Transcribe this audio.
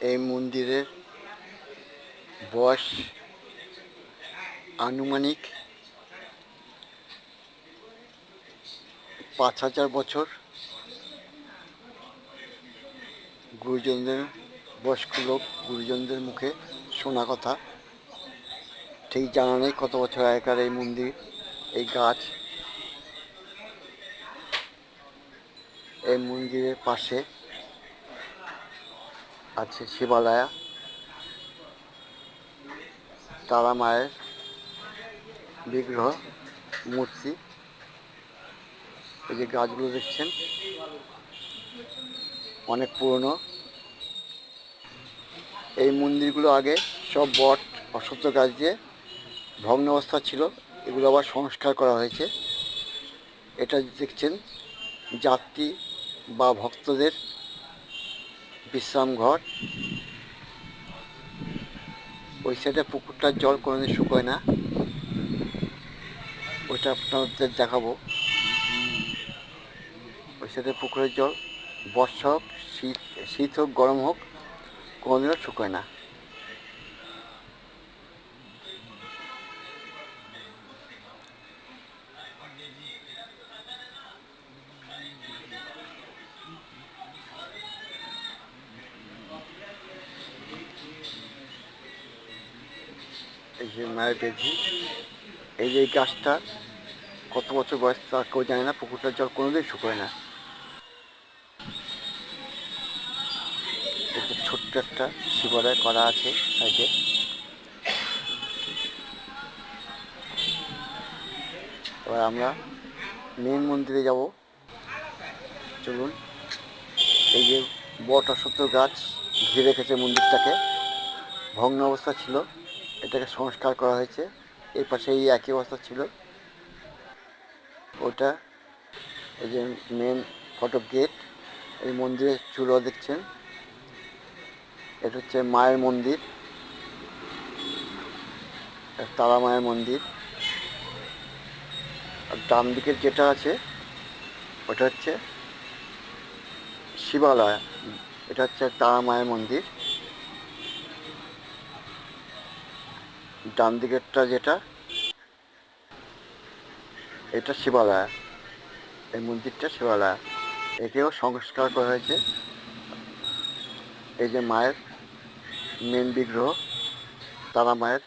এই মন্দিরের বয়স আনুমানিক পাঁচ হাজার বছর। গুরুজনদের, বয়স্ক লোক গুরুজনদের মুখে শোনা কথা। ঠিক জানা নেই কত বছর আগেকার এই মন্দির, এই গাছ। এই মন্দিরের পাশে আছে শিবালয়া তারা মায়ের বিগ্রহ, মূর্তি। এই যে গাছগুলো দেখছেন, অনেক পুরনো। এই মন্দিরগুলো আগে সব বট, অশ্বত্থ গাছ দিয়ে ভগ্ন অবস্থা ছিল, এগুলো আবার সংস্কার করা হয়েছে। এটা দেখছেন, যাত্রী বা ভক্তদের বিশ্রাম ঘর। ওই সাইডে পুকুরটার জল কোনোদিন শুকোয় না। ওইটা আপনাদের দেখাবো। ওই সাইডে পুকুরের জল, বর্ষা হোক, শীত শীত হোক, গরম হোক, কোনোদিনও শুকোয় না। যে মায়ের বেজি এই যে এই গাছটা কত বছর বয়স তা কেউ জানে না, পুকুরটার জল কোনোদিন শুকোয় না। ছোট্ট একটা শিবরায় করা আছে সাইডে। এবার আমরা মেন মন্দিরে যাব। চলুন, এই যে বট অশ্বত্থ গাছ ঘিরে রেখেছে মন্দিরটাকে। ভগ্ন অবস্থা ছিল। এটাকে সংস্কার করা হয়েছে। এর পাশে এই একই অবস্থা ছিল। ওটা এই যে মেন ফটো গেট এই মন্দিরের চূড়ো দেখছেন। এটা হচ্ছে মায়ের মন্দির। তারা মায়ের মন্দির। আর ডান দিকের যেটা আছে, ওটা হচ্ছে শিবালয়। এটা হচ্ছে তারা মায়ের মন্দির। ডান দিকেরটা যেটা, এটা শিবালয়। এই মন্দিরটা শিবালয়। একেও সংস্কার করা হয়েছে। এই যে মায়ের মেন বিগ্রহ, তারা মায়ের